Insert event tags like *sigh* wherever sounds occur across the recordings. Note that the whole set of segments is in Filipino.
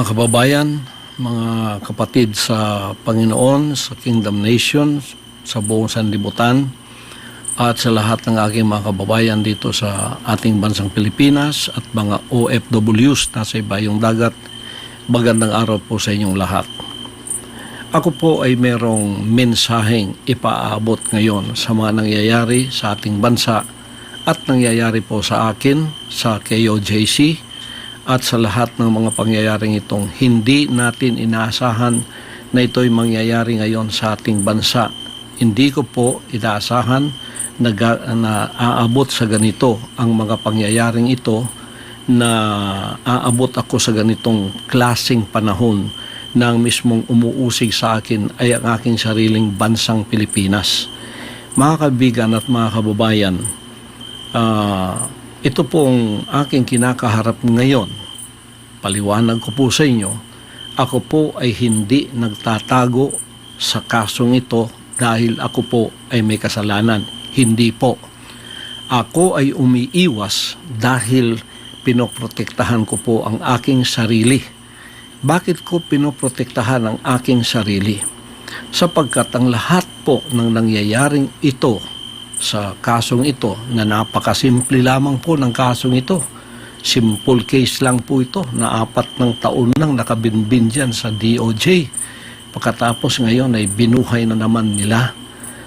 Mga kababayan, mga kapatid sa Panginoon, sa Kingdom Nation, sa buong sanlibutan, at sa lahat ng aking mga kababayan dito sa ating bansang Pilipinas at mga OFWs na sa ibayong dagat, magandang araw po sa inyong lahat. Ako po ay merong mensaheng ipaabot ngayon sa mga nangyayari sa ating bansa at nangyayari po sa akin sa KOJC at sa lahat ng mga pangyayaring itong hindi natin inaasahan na ito'y mangyayari ngayon sa ating bansa. Hindi ko po inaasahan na, na aabot sa ganito ang mga pangyayaring ito na aabot ako sa ganitong klasing panahon na ang mismong umuusig sa akin ay ang aking sariling bansang Pilipinas. Mga kaibigan at mga kababayan, ah, ito pong aking kinakaharap ngayon. Paliwanag ko po sa inyo, ako po ay hindi nagtatago sa kasong ito dahil ako po ay may kasalanan. Hindi po. Ako ay umiiwas dahil pinoprotektahan ko po ang aking sarili. Bakit ko pinoprotektahan ang aking sarili? Sapagkat ang lahat po ng nangyayaring ito sa kasong ito na napakasimple lamang po ng kasong ito. Simple case lang po ito na apat ng taon nang nakabinbin dyan sa DOJ. Pagkatapos ngayon ay binuhay na naman nila.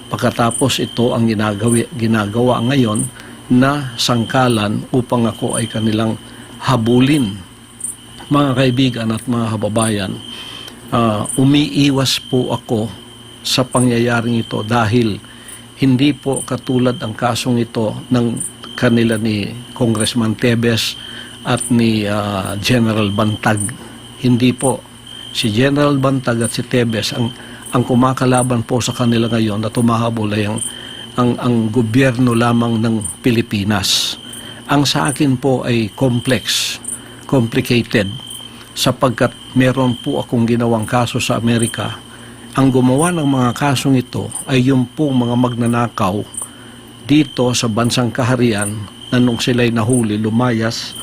Pagkatapos ito ang ginagawa, ginagawa ngayon na sangkalan upang ako ay kanilang habulin. Mga kaibigan at mga kababayan, ah, umiiwas po ako sa pangyayaring ito dahil hindi po katulad ang kasong ito ng kanila ni Congressman Tebes at ni ah, General Bantag. Hindi po. Si General Bantag at si Tebes ang ang kumakalaban po sa kanila ngayon na tumahabol ay ang, ang, ang gobyerno lamang ng Pilipinas. Ang sa akin po ay complex, complicated, sapagkat meron po akong ginawang kaso sa Amerika. Ang gumawa ng mga kasong ito ay yung pong mga magnanakaw dito sa bansang kaharian na nung sila'y nahuli, lumayas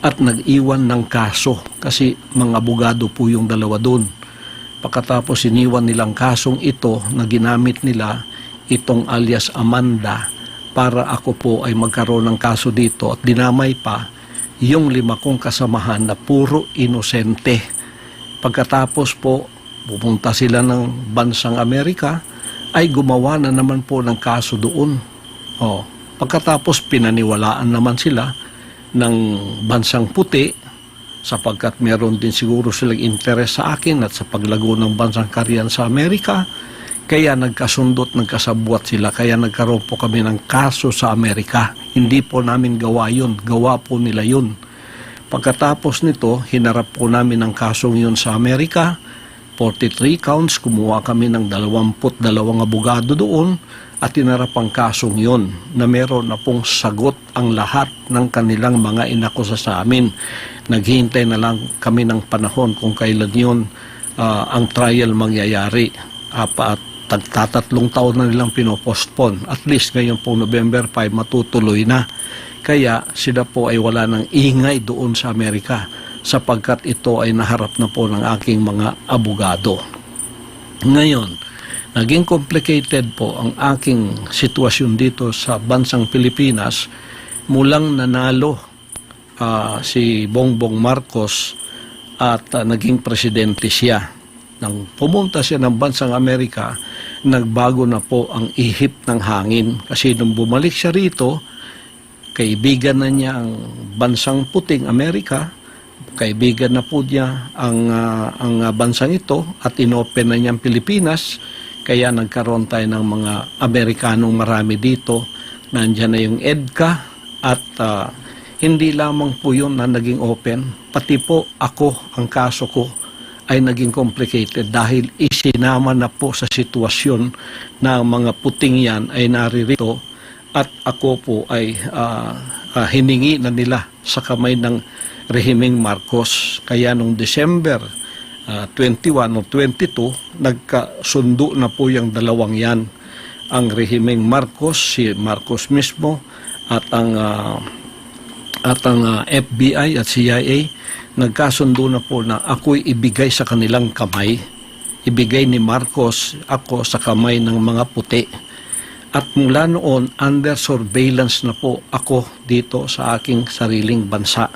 at nag-iwan ng kaso kasi mga abogado po yung dalawa doon. Pagkatapos iniwan nilang kasong ito na ginamit nila itong alias Amanda para ako po ay magkaroon ng kaso dito at dinamay pa yung lima kong kasamahan na puro inosente. Pagkatapos po, pupunta sila ng bansang Amerika, ay gumawa na naman po ng kaso doon. Oh, pagkatapos pinaniwalaan naman sila ng bansang puti sapagkat meron din siguro silang interes sa akin at sa paglago ng bansang karyan sa Amerika. Kaya nagkasundot, nagkasabwat sila. Kaya nagkaroon po kami ng kaso sa Amerika. Hindi po namin gawa yun. Gawa po nila yun. Pagkatapos nito, hinarap po namin ang kasong yun sa Amerika. 43 counts, kumuha kami ng 22 abogado doon at tinarap ang kasong yun na meron na pong sagot ang lahat ng kanilang mga inakusa sa amin. Naghihintay na lang kami ng panahon kung kailan yun ah, ang trial mangyayari. Apa at tagtatatlong taon na nilang pinopostpone. At least ngayon po November 5 matutuloy na. Kaya sila po ay wala ng ingay doon sa Amerika sapagkat ito ay naharap na po ng aking mga abogado. Ngayon, naging complicated po ang aking sitwasyon dito sa bansang Pilipinas mulang nanalo ah, si Bongbong Marcos at ah, naging presidente siya. Nang pumunta siya ng bansang Amerika, nagbago na po ang ihip ng hangin kasi nung bumalik siya rito, kaibigan na niya ang bansang puting Amerika, kaibigan na po niya ang, ah, ang bansang ito at inopen na niya ang Pilipinas, kaya nagkaroon tayo ng mga Amerikanong marami dito. Nandiyan na yung EDCA at ah, hindi lamang po yun na naging open, pati po ako, ang kaso ko, ay naging complicated dahil isinama na po sa sitwasyon na mga puting yan ay naririto at ako po ay ah, ah, hiningi na nila sa kamay ng rehimeng Marcos. Kaya nung December ah, 21 o 22, nagkasundo na po yung dalawang yan. Ang rehimeng Marcos, si Marcos mismo, at ang ah, at ang ah, FBI at CIA nagkasundo na po na ako'y ibigay sa kanilang kamay. Ibigay ni Marcos ako sa kamay ng mga puti. At mula noon, under surveillance na po ako dito sa aking sariling bansa.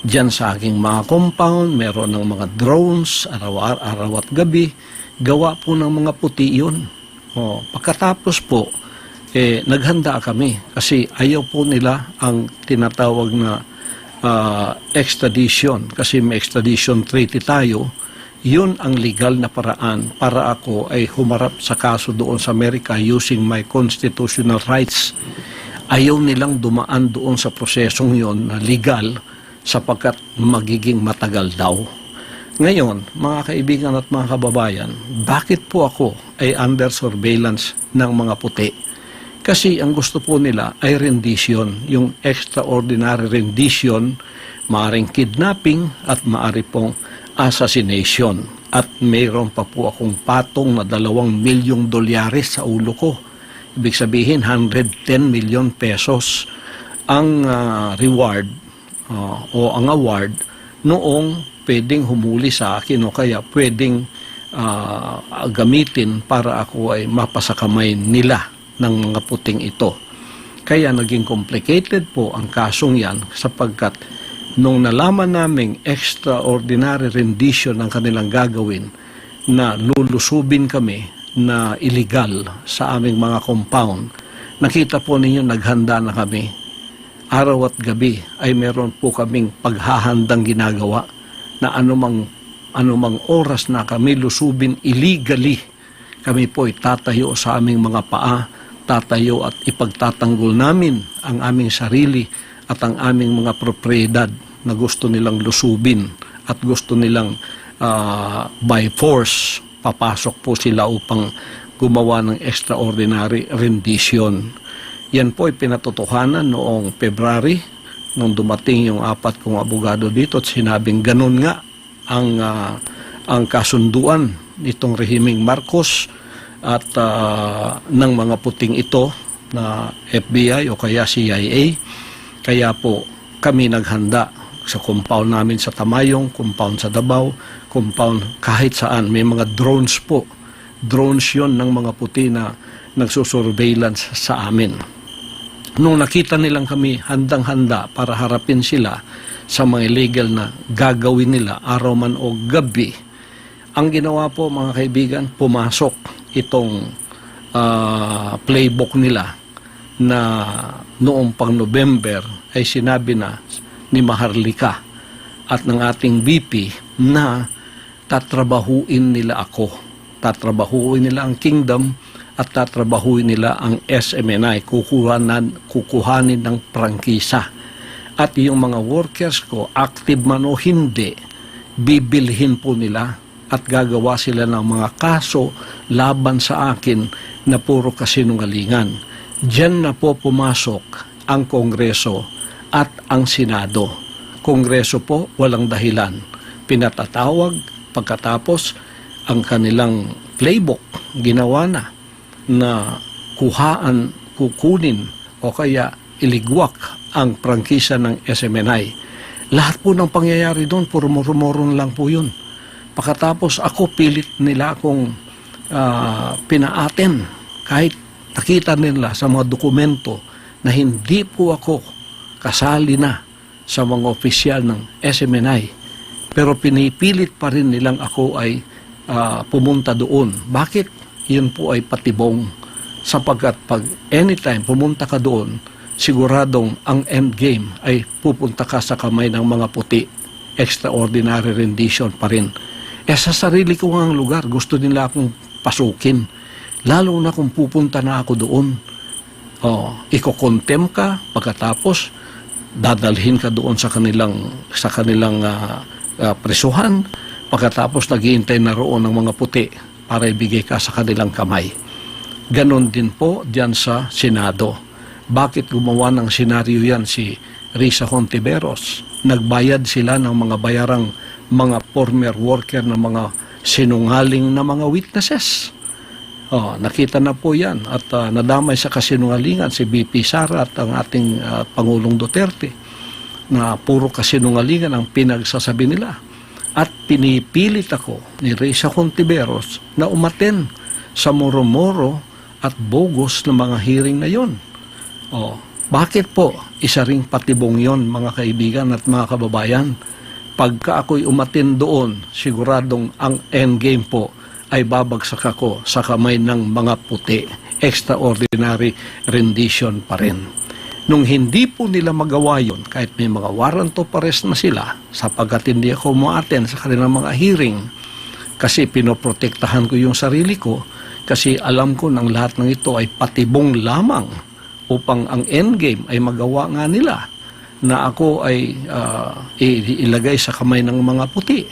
Diyan sa aking mga compound, meron ng mga drones, araw, araw at gabi. Gawa po ng mga puti yun. O, pagkatapos po, eh, naghanda kami kasi ayaw po nila ang tinatawag na ah, extradition kasi may extradition treaty tayo yun ang legal na paraan para ako ay humarap sa kaso doon sa Amerika using my constitutional rights ayaw nilang dumaan doon sa prosesong yon na legal sapagkat magiging matagal daw ngayon, mga kaibigan at mga kababayan, bakit po ako ay under surveillance ng mga puti? Kasi ang gusto po nila ay rendition, yung extraordinary rendition, maaring kidnapping at maari pong assassination. At mayroon pa po akong patong na dalawang milyong dolyares sa ulo ko. Ibig sabihin, 110 milyon pesos ang ah, reward ah, o ang award noong pwedeng humuli sa akin o kaya pwedeng ah, gamitin para ako ay mapasakamay nila ng mga puting ito. Kaya naging complicated po ang kasong yan sapagkat nung nalaman naming extraordinary rendition ang kanilang gagawin na lulusubin kami na illegal sa aming mga compound, nakita po ninyo naghanda na kami. Araw at gabi ay meron po kaming paghahandang ginagawa na anumang, anumang oras na kami lusubin illegally. Kami po ay tatayo sa aming mga paa, tatayo at ipagtatanggol namin ang aming sarili at ang aming mga propriedad na gusto nilang lusubin at gusto nilang ah, by force papasok po sila upang gumawa ng extraordinary rendition. Yan po ay pinatotohanan noong February nung dumating yung apat kong abogado dito at sinabing ganun nga ang ah, ang kasunduan nitong rehimeng Marcos at ah, ng mga puting ito na FBI o kaya CIA. Kaya po kami naghanda sa compound namin sa Tamayong, compound sa Davao, compound kahit saan. May mga drones po. Drones yon ng mga puti na nagsusurveillance sa amin. Nung nakita nilang kami handang-handa para harapin sila sa mga illegal na gagawin nila araw man o gabi, ang ginawa po mga kaibigan, pumasok itong ah, playbook nila na noong pang November ay sinabi na ni Maharlika at ng ating VP na tatrabahuin nila ako. Tatrabahuin nila ang kingdom at tatrabahuin nila ang SMNI. Kukuhanan, kukuhanin ng prangkisa. At yung mga workers ko, active man o hindi, bibilhin po nila at gagawa sila ng mga kaso laban sa akin na puro kasinungalingan. Diyan na po pumasok ang Kongreso at ang Senado. Kongreso po walang dahilan. Pinatatawag pagkatapos ang kanilang playbook ginawa na na kuhaan, kukunin o kaya iligwak ang prangkisa ng SMNI. Lahat po ng pangyayari doon, puro murmuron lang po yun. Pagkatapos ako pilit nila akong ah, pinaaten kahit nakita nila sa mga dokumento na hindi po ako kasali na sa mga opisyal ng SMNI. Pero pinipilit pa rin nilang ako ay ah, pumunta doon. Bakit? Yun po ay patibong sapagkat pag anytime pumunta ka doon, siguradong ang end game ay pupunta ka sa kamay ng mga puti. Extraordinary rendition pa rin. Eh sa sarili ko ang lugar, gusto nila akong pasukin. Lalo na kung pupunta na ako doon. Oh, iko-contem ka pagkatapos dadalhin ka doon sa kanilang sa kanilang ah, ah, presuhan pagkatapos naghihintay na roon ng mga puti para ibigay ka sa kanilang kamay. Ganon din po diyan sa Senado. Bakit gumawa ng senaryo yan si Risa Hontiveros? Nagbayad sila ng mga bayarang mga former worker na mga sinungaling na mga witnesses. Oh, nakita na po yan at ah, nadamay sa kasinungalingan si BP Sara at ang ating ah, Pangulong Duterte. na puro kasinungalingan ang pinagsasabi nila. At pinipilit ako ni Reza Contiveros na umaten sa moro-moro at bogus na mga hearing na yon. Oh, bakit po isa ring patibong yon mga kaibigan at mga kababayan? Pagka ako'y umatin doon, siguradong ang endgame po ay babagsak ako sa kamay ng mga puti. Extraordinary rendition pa rin. Nung hindi po nila magawa yon, kahit may mga warrant of arrest na sila, sapagkat hindi ako umaaten sa kanilang mga hearing, kasi pinoprotektahan ko yung sarili ko, kasi alam ko ng lahat ng ito ay patibong lamang upang ang endgame ay magawa nga nila na ako ay ah, i- ilagay sa kamay ng mga puti.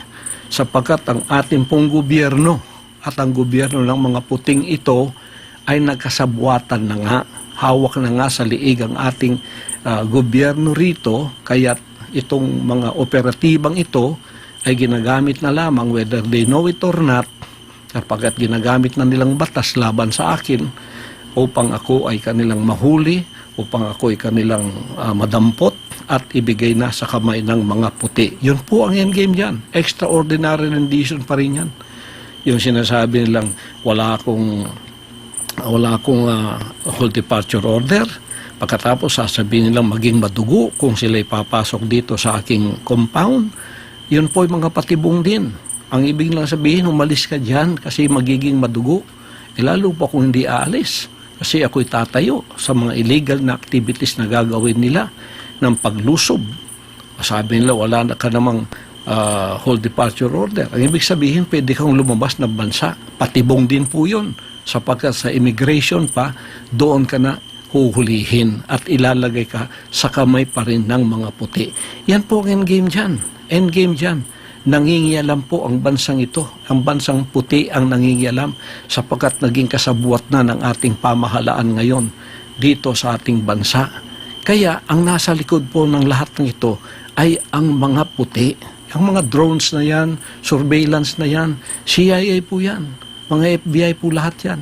Sapagkat ang ating pong gobyerno at ang gobyerno ng mga puting ito ay nagkasabwatan na nga hawak na nga sa liig ang ating ah, gobyerno rito kaya itong mga operatibang ito ay ginagamit na lamang whether they know it or not kapagkat ginagamit na nilang batas laban sa akin upang ako ay kanilang mahuli, upang ako ay kanilang ah, madampot at ibigay na sa kamay ng mga puti. Yun po ang endgame dyan. Extraordinary rendition pa rin yan. Yung sinasabi nilang wala akong wala akong ah, whole departure order. Pagkatapos sasabihin nilang maging madugo kung sila'y papasok dito sa aking compound. Yun po yung mga patibong din. Ang ibig lang sabihin, umalis ka dyan kasi magiging madugo. E lalo pa kung hindi aalis. Kasi ako'y tatayo sa mga illegal na activities na gagawin nila ng paglusob. Sabi nila, wala na ka namang ah, whole departure order. Ang ibig sabihin, pwede kang lumabas ng bansa. Patibong din po yun. Sapagkat sa immigration pa, doon ka na huhulihin at ilalagay ka sa kamay pa rin ng mga puti. Yan po ang endgame dyan. Endgame dyan. Nangingialam po ang bansang ito. Ang bansang puti ang nangingialam sapagkat naging kasabuat na ng ating pamahalaan ngayon dito sa ating bansa. Kaya ang nasa likod po ng lahat ng ito ay ang mga puti. Ang mga drones na yan, surveillance na yan, CIA po yan, mga FBI po lahat yan.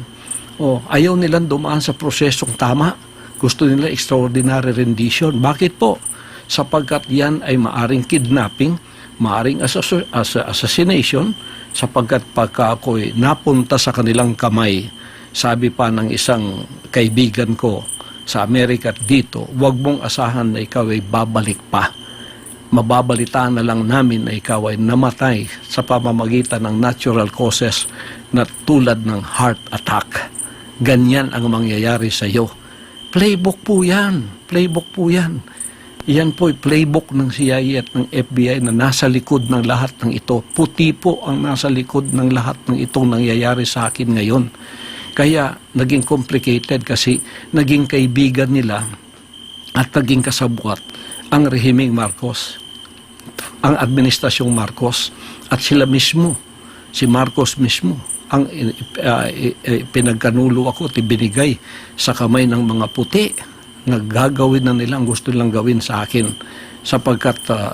O, ayaw nilang dumaan sa prosesong tama. Gusto nila extraordinary rendition. Bakit po? Sapagkat yan ay maaring kidnapping, maaring assass- ass- assassination, sapagkat pagka ako'y napunta sa kanilang kamay, sabi pa ng isang kaibigan ko sa Amerika dito, huwag mong asahan na ikaw ay babalik pa mababalitaan na lang namin na ikaw ay namatay sa pamamagitan ng natural causes na tulad ng heart attack. Ganyan ang mangyayari sa iyo. Playbook po yan. Playbook po yan. Yan po ay playbook ng CIA at ng FBI na nasa likod ng lahat ng ito. Puti po ang nasa likod ng lahat ng itong nangyayari sa akin ngayon. Kaya naging complicated kasi naging kaibigan nila at naging kasabwat ang rehimeng Marcos, ang administrasyong Marcos at sila mismo, si Marcos mismo, ang uh, pinagkanulo ako at ibinigay sa kamay ng mga puti na gagawin na nila ang gusto nilang gawin sa akin sapagkat uh,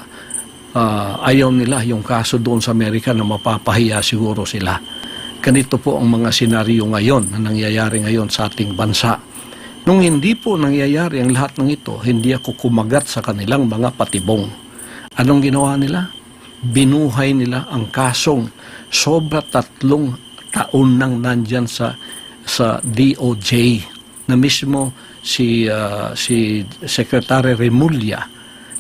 uh, ayaw nila yung kaso doon sa Amerika na mapapahiya siguro sila. Ganito po ang mga senaryo ngayon na nangyayari ngayon sa ating bansa. Nung hindi po nangyayari ang lahat ng ito, hindi ako kumagat sa kanilang mga patibong. Anong ginawa nila? Binuhay nila ang kasong sobra tatlong taon nang nandyan sa sa DOJ na mismo si uh, si Secretary Remulla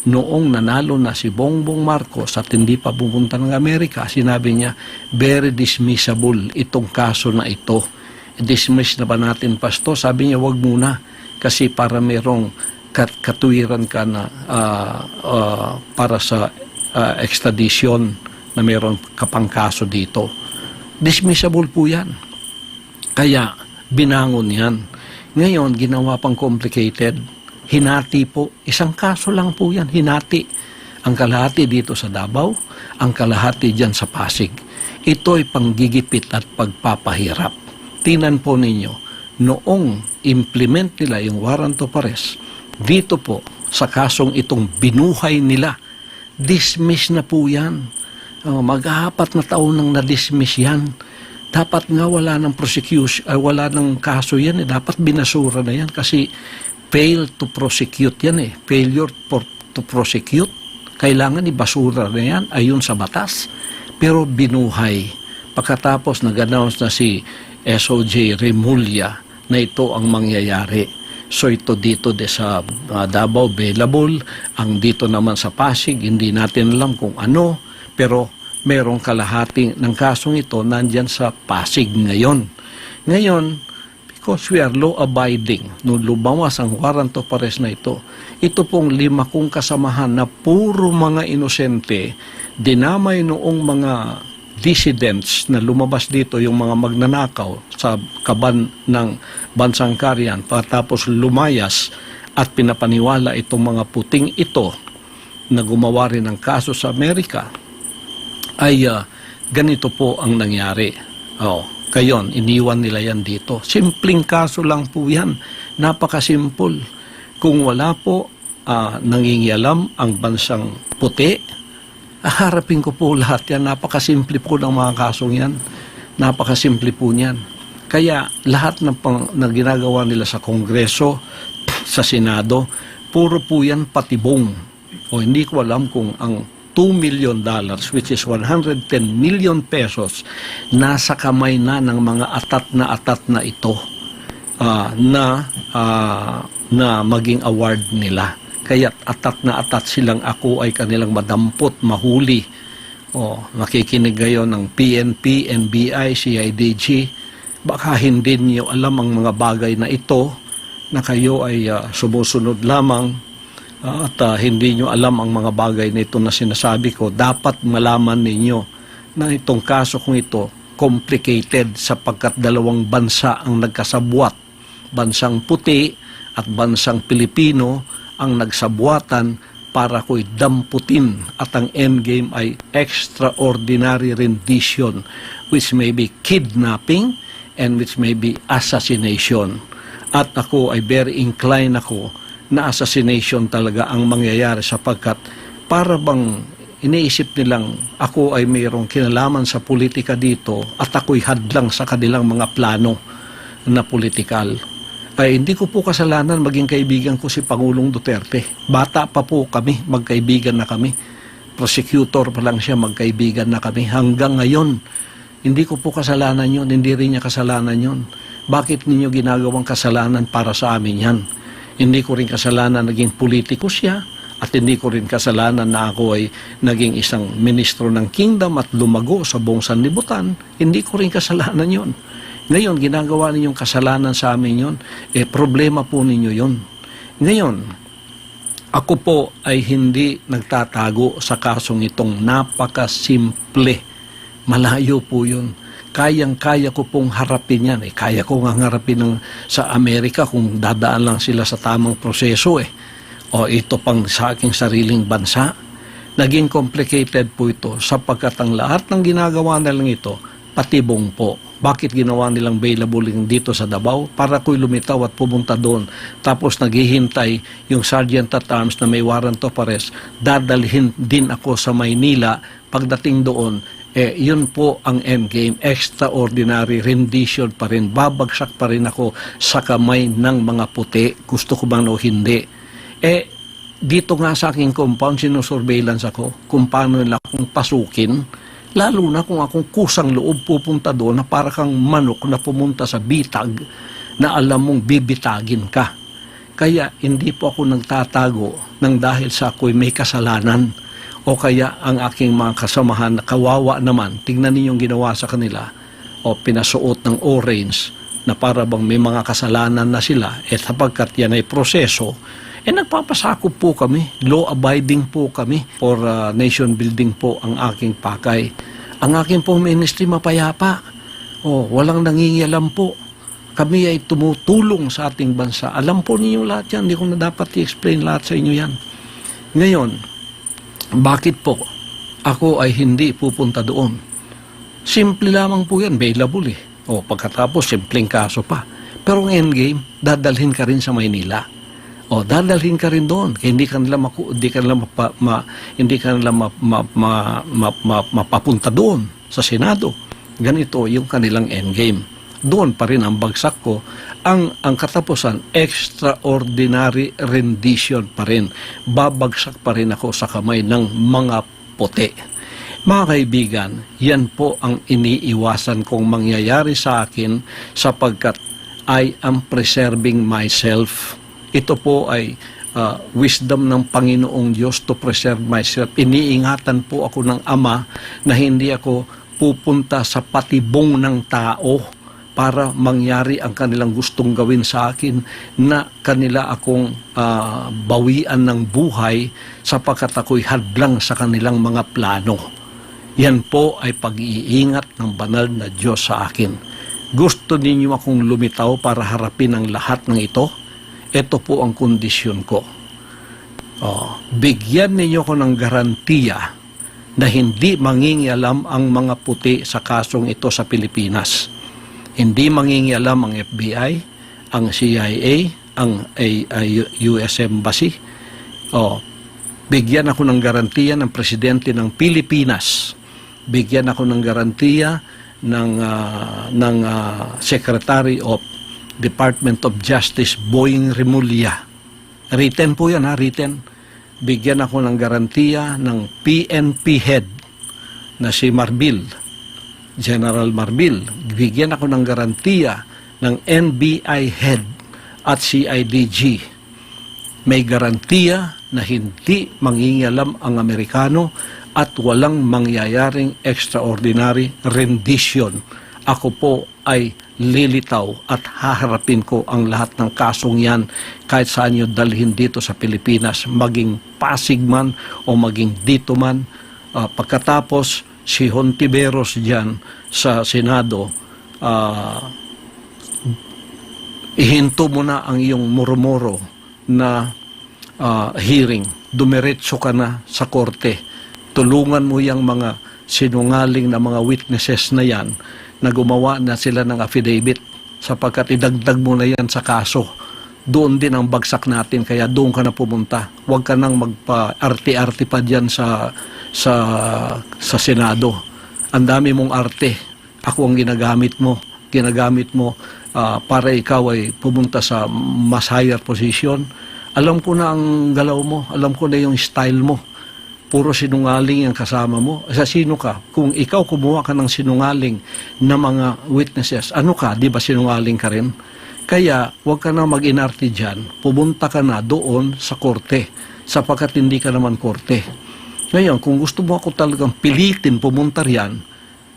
noong nanalo na si Bongbong Marcos at hindi pa pupunta ng Amerika, sinabi niya, very dismissible itong kaso na ito dismiss na ba natin pasto? Sabi niya, wag muna. Kasi para merong kat katuwiran ka na uh, uh, para sa uh, extradition na meron kapang kaso dito. Dismissible po yan. Kaya binangon yan. Ngayon, ginawa pang complicated. Hinati po. Isang kaso lang po yan. Hinati. Ang kalahati dito sa Davao, ang kalahati dyan sa Pasig. Ito ay panggigipit at pagpapahirap tinan po ninyo, noong implement nila yung warrant of arrest, dito po, sa kasong itong binuhay nila, dismiss na po yan. Uh, mag-apat na taon nang na-dismiss yan. Dapat nga wala ng prosecution, uh, wala ng kaso yan. Eh. Dapat binasura na yan kasi fail to prosecute yan eh. Failure for to prosecute. Kailangan ibasura na yan ayon sa batas. Pero binuhay. Pagkatapos nag-announce na si SOJ Remulla na ito ang mangyayari. So ito dito de sa uh, Davao available, ang dito naman sa Pasig, hindi natin alam kung ano, pero merong kalahating ng kasong ito nandyan sa Pasig ngayon. Ngayon, because we are law-abiding, nung lumawas ang warrant of arrest na ito, ito pong lima kong kasamahan na puro mga inosente, dinamay noong mga dissidents na lumabas dito, yung mga magnanakaw sa kaban ng bansang Karian, pagkatapos lumayas at pinapaniwala itong mga puting ito na gumawa rin ng kaso sa Amerika, ay ah, ganito po ang nangyari. Oh, kayon, iniwan nila yan dito. Simpleng kaso lang po yan. Napakasimple. Kung wala po ah, nangingialam ang bansang puti, Haharapin ko po lahat yan. Napakasimple po ng mga kasong yan. Napakasimple po niyan. Kaya lahat ng pang, na ginagawa nila sa Kongreso, sa Senado, puro po yan patibong. O hindi ko alam kung ang 2 million dollars, which is 110 million pesos, nasa kamay na ng mga atat na atat na ito ah, na ah, na maging award nila. Kaya atat na atat silang ako ay kanilang madampot, mahuli. O, nakikinig ngayon ng PNP, NBI, CIDG. Baka hindi niyo alam ang mga bagay na ito na kayo ay ah, sumusunod lamang ah, at ah, hindi niyo alam ang mga bagay na ito na sinasabi ko. Dapat malaman ninyo na itong kaso kong ito complicated sapagkat dalawang bansa ang nagkasabwat. Bansang puti at bansang Pilipino ang nagsabuatan para ko'y damputin at ang endgame ay extraordinary rendition which may be kidnapping and which may be assassination. At ako ay very inclined ako na assassination talaga ang mangyayari sapagkat para bang iniisip nilang ako ay mayroong kinalaman sa politika dito at ako'y hadlang sa kanilang mga plano na politikal ay hindi ko po kasalanan maging kaibigan ko si Pangulong Duterte. Bata pa po kami, magkaibigan na kami. Prosecutor pa lang siya, magkaibigan na kami. Hanggang ngayon, hindi ko po kasalanan yon, hindi rin niya kasalanan yon. Bakit ninyo ginagawang kasalanan para sa amin yan? Hindi ko rin kasalanan naging politiko siya at hindi ko rin kasalanan na ako ay naging isang ministro ng kingdom at lumago sa buong sanlibutan. Hindi ko rin kasalanan yon. Ngayon, ginagawa ninyong kasalanan sa amin yon, eh problema po ninyo yon. Ngayon, ako po ay hindi nagtatago sa kasong itong napakasimple. Malayo po yun. Kayang-kaya ko pong harapin yan. Eh, kaya ko nga harapin ng, sa Amerika kung dadaan lang sila sa tamang proseso eh. O ito pang sa aking sariling bansa. Naging complicated po ito sapagkat ang lahat ng ginagawa na lang ito, patibong po. Bakit ginawa nilang available yung dito sa Davao? Para ko'y lumitaw at pumunta doon. Tapos naghihintay yung sergeant at arms na may warrant of arrest. Dadalhin din ako sa Maynila. Pagdating doon, eh, yun po ang endgame. Extraordinary rendition pa rin. Babagsak pa rin ako sa kamay ng mga puti. Gusto ko bang o hindi. Eh, dito nga sa aking compound, sinusurveillance ako kung paano nila akong pasukin Lalo na kung akong kusang loob pupunta doon na para kang manok na pumunta sa bitag na alam mong bibitagin ka. Kaya hindi po ako nagtatago ng dahil sa ako'y may kasalanan. O kaya ang aking mga kasamahan na kawawa naman, tingnan ninyong ginawa sa kanila. O pinasuot ng orange na para bang may mga kasalanan na sila. Eh sapagkat yan ay proseso eh nagpapasakop po kami, law-abiding po kami for uh, nation building po ang aking pakay. Ang aking pong ministry mapayapa. Oh, walang nangingialam po. Kami ay tumutulong sa ating bansa. Alam po ninyo lahat yan. Hindi ko na dapat i-explain lahat sa inyo yan. Ngayon, bakit po ako ay hindi pupunta doon? Simple lamang po yan. Available eh. O pagkatapos, simpleng kaso pa. Pero ang endgame, dadalhin ka rin sa Maynila. O dadalhin ka rin doon. Hindi ka nila maku, hindi ka nila mapa, ma, hindi ka nila ma, ma, ma, ma, ma, mapapunta doon sa Senado. Ganito yung kanilang endgame. doon pa rin ang bagsak ko. Ang, ang katapusan, extraordinary rendition pa rin. Babagsak pa rin ako sa kamay ng mga puti. Mga kaibigan, yan po ang iniiwasan kong mangyayari sa akin sapagkat I am preserving myself. Ito po ay uh, wisdom ng Panginoong Diyos to preserve myself. Iniingatan po ako ng Ama na hindi ako pupunta sa patibong ng tao para mangyari ang kanilang gustong gawin sa akin na kanila akong ah, bawian ng buhay sapagkat ako'y hadlang sa kanilang mga plano. Yan po ay pag-iingat ng banal na Diyos sa akin. Gusto ninyo akong lumitaw para harapin ang lahat ng ito? Ito po ang kondisyon ko. Oh, bigyan ninyo ko ng garantiya na hindi mangingialam ang mga puti sa kasong ito sa Pilipinas. Hindi mangingialam ang FBI, ang CIA, ang US Embassy. Oh, bigyan ako ng garantiya ng presidente ng Pilipinas. Bigyan ako ng garantiya ng ah, ng ah, Secretary of Department of Justice Boying Remulla. Written po yan ha, written. Bigyan ako ng garantiya ng PNP head na si Marbil, General Marbil. Bigyan ako ng garantiya ng NBI head at CIDG. May garantiya na hindi mangingialam ang Amerikano at walang mangyayaring extraordinary rendition. Ako po ay lilitaw at haharapin ko ang lahat ng kasong yan kahit saan nyo dalhin dito sa Pilipinas, maging Pasig man o maging dito man. Ah, pagkatapos, si Hontiveros dyan sa Senado, ah, ihinto mo na ang iyong murmuro na ah, hearing. Dumiretso ka na sa korte. Tulungan mo yung mga sinungaling na mga witnesses na yan na gumawa na sila ng affidavit sapagkat idagdag mo na yan sa kaso. Doon din ang bagsak natin kaya doon ka na pumunta. Huwag ka nang magpa-arte-arte pa dyan sa, sa, sa Senado. Ang dami mong arte. Ako ang ginagamit mo. Ginagamit mo ah, para ikaw ay pumunta sa mas higher position. Alam ko na ang galaw mo. Alam ko na yung style mo puro sinungaling ang kasama mo. Sa sino ka? Kung ikaw kumuha ka ng sinungaling na mga witnesses, ano ka? Di ba sinungaling ka rin? Kaya huwag ka na mag-inarte dyan. Pumunta ka na doon sa korte sapagkat hindi ka naman korte. Ngayon, kung gusto mo ako talagang pilitin pumunta riyan,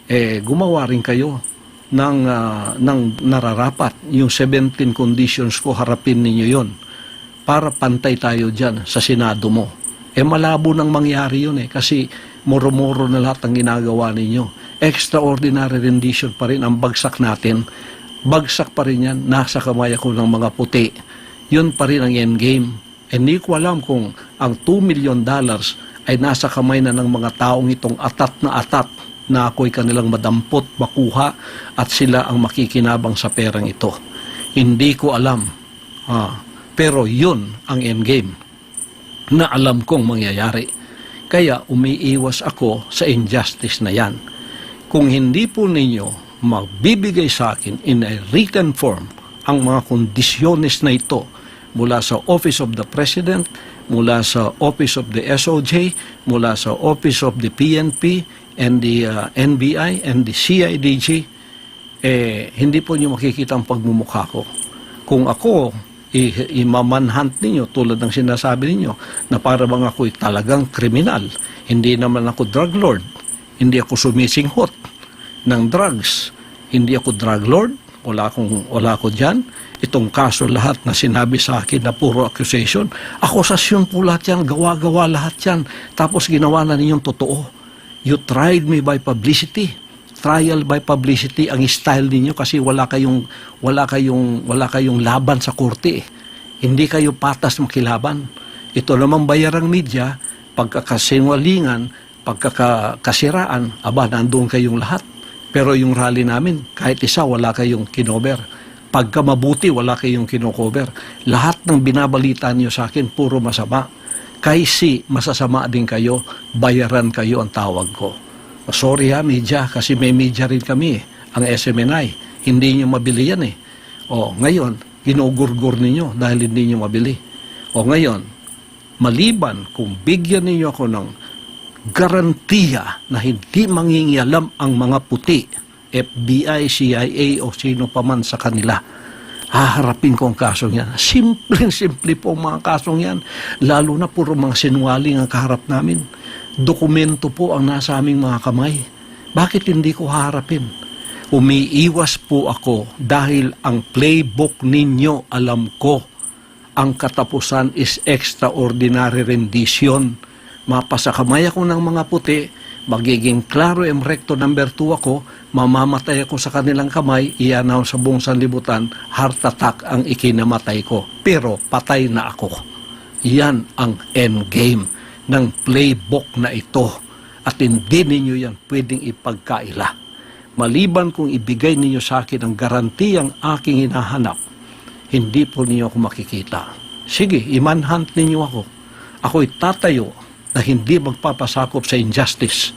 eh, gumawa rin kayo ng, ah, ng nararapat. Yung 17 conditions ko, harapin ninyo yon para pantay tayo dyan sa Senado mo. Eh malabo nang mangyari yun eh kasi moro-moro na lahat ang ginagawa ninyo. Extraordinary rendition pa rin ang bagsak natin. Bagsak pa rin yan, nasa kamay ako ng mga puti. Yun pa rin ang endgame. Hindi ko alam kung ang 2 million dollars ay nasa kamay na ng mga taong itong atat na atat na ako'y kanilang madampot, makuha at sila ang makikinabang sa perang ito. Hindi ko alam. Ah, pero yun ang endgame na alam kong mangyayari. Kaya umiiwas ako sa injustice na yan. Kung hindi po ninyo magbibigay sa akin in a written form ang mga kondisyones na ito mula sa Office of the President, mula sa Office of the SOJ, mula sa Office of the PNP and the uh, NBI and the CIDG, eh, hindi po niyo makikita ang pagmumukha ko. Kung ako imamanhunt ninyo tulad ng sinasabi ninyo na para bang ako'y talagang kriminal. Hindi naman ako drug lord. Hindi ako sumisinghot ng drugs. Hindi ako drug lord. Wala akong wala ako diyan. Itong kaso lahat na sinabi sa akin na puro accusation, akusasyon po lahat yan, gawa-gawa lahat yan. Tapos ginawa na ninyong totoo. You tried me by publicity trial by publicity ang style ninyo kasi wala kayong wala kayong wala kayong laban sa korte. eh. Hindi kayo patas makilaban. Ito naman bayarang media, pagkakasinwalingan, pagkakasiraan, aba, nandoon kayong lahat. Pero yung rally namin, kahit isa, wala kayong kinover. Pagka mabuti, wala kayong kinocover. Lahat ng binabalita niyo sa akin, puro masama. Kaisi, masasama din kayo, bayaran kayo ang tawag ko. Sorry ha, media, kasi may media rin kami, eh, ang SMNI. Hindi nyo mabili yan eh. O, ngayon, ginugurgur ninyo dahil hindi nyo mabili. O ngayon, maliban kung bigyan ninyo ako ng garantiya na hindi mangingialam ang mga puti, FBI, CIA o sino pa man sa kanila, haharapin ko ang kasong yan. *laughs* Simpleng-simple po ang mga kasong yan. Lalo na puro mga sinungaling ang kaharap namin. Dokumento po ang nasa aming mga kamay. Bakit hindi ko haharapin? Umiiwas po ako dahil ang playbook ninyo, alam ko, ang katapusan is extraordinary rendition. Mapasakamay ako ng mga puti, magiging klaro em recto number 2 ako, mamamatay ako sa kanilang kamay, iyan sa buong sanlibutan, heart attack ang ikinamatay ko. Pero patay na ako. Yan ang end game ng playbook na ito. At hindi ninyo yan pwedeng ipagkaila. Maliban kung ibigay ninyo sa akin ang garantiyang aking hinahanap, hindi po ninyo ako makikita. Sige, imanhunt ninyo ako. Ako'y tatayo na hindi magpapasakop sa injustice.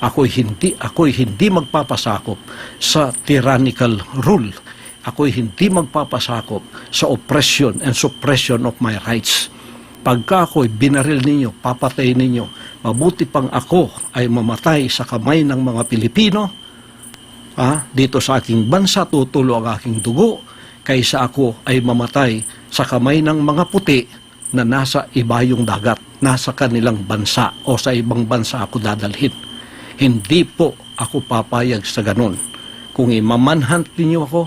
Ako'y hindi, ako'y hindi magpapasakop sa tyrannical rule. Ako'y hindi magpapasakop sa oppression and suppression of my rights. Pagka ako'y binaril ninyo, papatay ninyo, mabuti pang ako ay mamatay sa kamay ng mga Pilipino, ah, dito sa aking bansa tutulo ang aking dugo kaysa ako ay mamatay sa kamay ng mga puti na nasa ibayong dagat, nasa kanilang bansa o sa ibang bansa ako dadalhin. Hindi po ako papayag sa ganun. Kung imamanhunt ninyo ako,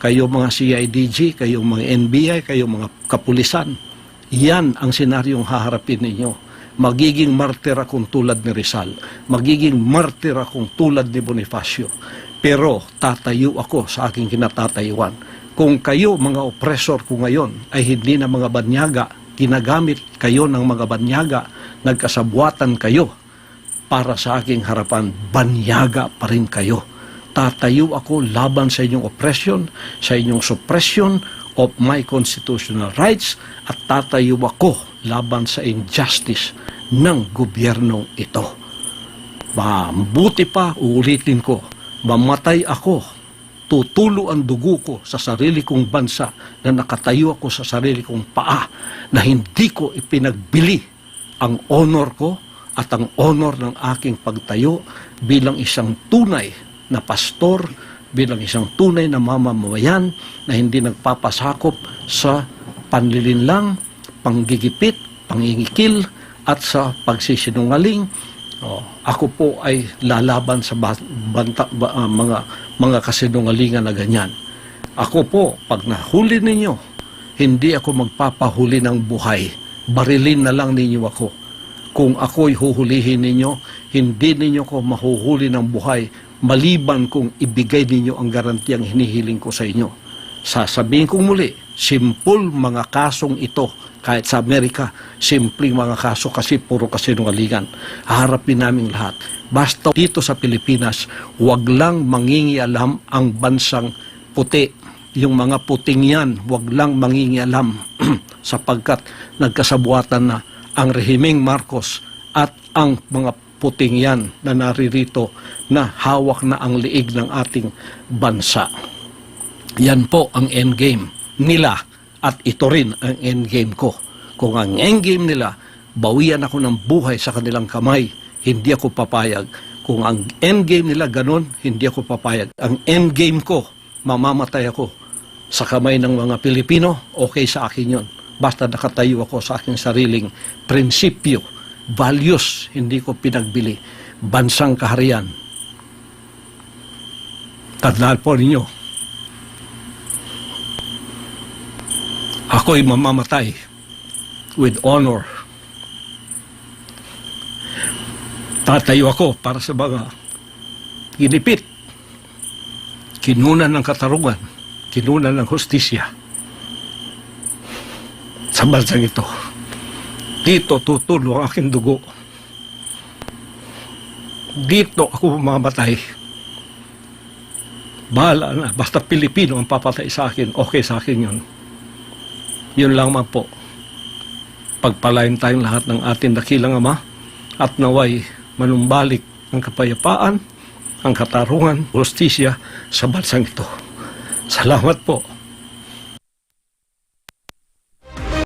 kayo mga CIDG, kayo mga NBI, kayo mga kapulisan, yan ang senaryong haharapin ninyo. Magiging martir akong tulad ni Rizal. Magiging martir akong tulad ni Bonifacio. Pero tatayo ako sa aking kinatatayuan. Kung kayo, mga oppressor ko ngayon, ay hindi na mga banyaga, ginagamit kayo ng mga banyaga, nagkasabwatan kayo para sa aking harapan, banyaga pa rin kayo. Tatayo ako laban sa inyong oppression, sa inyong suppression of my constitutional rights at tatayo ako laban sa injustice ng gobyernong ito. Mabuti pa, uulitin ko, mamatay ako, tutulo ang dugo ko sa sarili kong bansa na nakatayo ako sa sarili kong paa na hindi ko ipinagbili ang honor ko at ang honor ng aking pagtayo bilang isang tunay na pastor, bilang isang tunay na mamamayan na hindi nagpapasakop sa panlilinlang, panggigipit, pangingikil, at sa pagsisinungaling. Oh, ako po ay lalaban sa ba- banta, ba- ah, mga mga kasinungalingan na ganyan. Ako po, pag nahuli ninyo, hindi ako magpapahuli ng buhay. Barilin na lang ninyo ako. Kung ako'y huhulihin ninyo, hindi ninyo ko mahuhuli ng buhay maliban kung ibigay ninyo ang garantiyang hinihiling ko sa inyo. Sasabihin kong muli, simple mga kasong ito. Kahit sa Amerika, simpleng mga kaso kasi puro kasinungalingan. Haharapin namin lahat. Basta dito sa Pilipinas, wag lang mangingialam ang bansang puti. Yung mga puting yan, wag lang mangingialam *clears throat* sapagkat nagkasabuatan na ang rehimeng Marcos at ang mga puting yan na naririto na hawak na ang liig ng ating bansa. Yan po ang endgame nila at ito rin ang endgame ko. Kung ang endgame nila, bawian ako ng buhay sa kanilang kamay, hindi ako papayag. Kung ang endgame nila ganon, hindi ako papayag. Ang endgame ko, mamamatay ako sa kamay ng mga Pilipino, okay sa akin yon. Basta nakatayo ako sa aking sariling prinsipyo, values, hindi ko pinagbili. Bansang kaharian. Tandaan po ninyo, ako'y mamamatay with honor. Tatayo ako para sa mga ginipit, kinunan ng katarungan, kinunan ng hostisya sa bansang ito. Dito tutulo ang aking dugo. Dito ako mamamatay. Bahala na. Basta Pilipino ang papatay sa akin, okay sa akin yun. Yun lang man po. Pagpalain tayong lahat ng ating dakilang ama at naway manumbalik ang kapayapaan, ang katarungan, justisya sa bansang ito. Salamat po.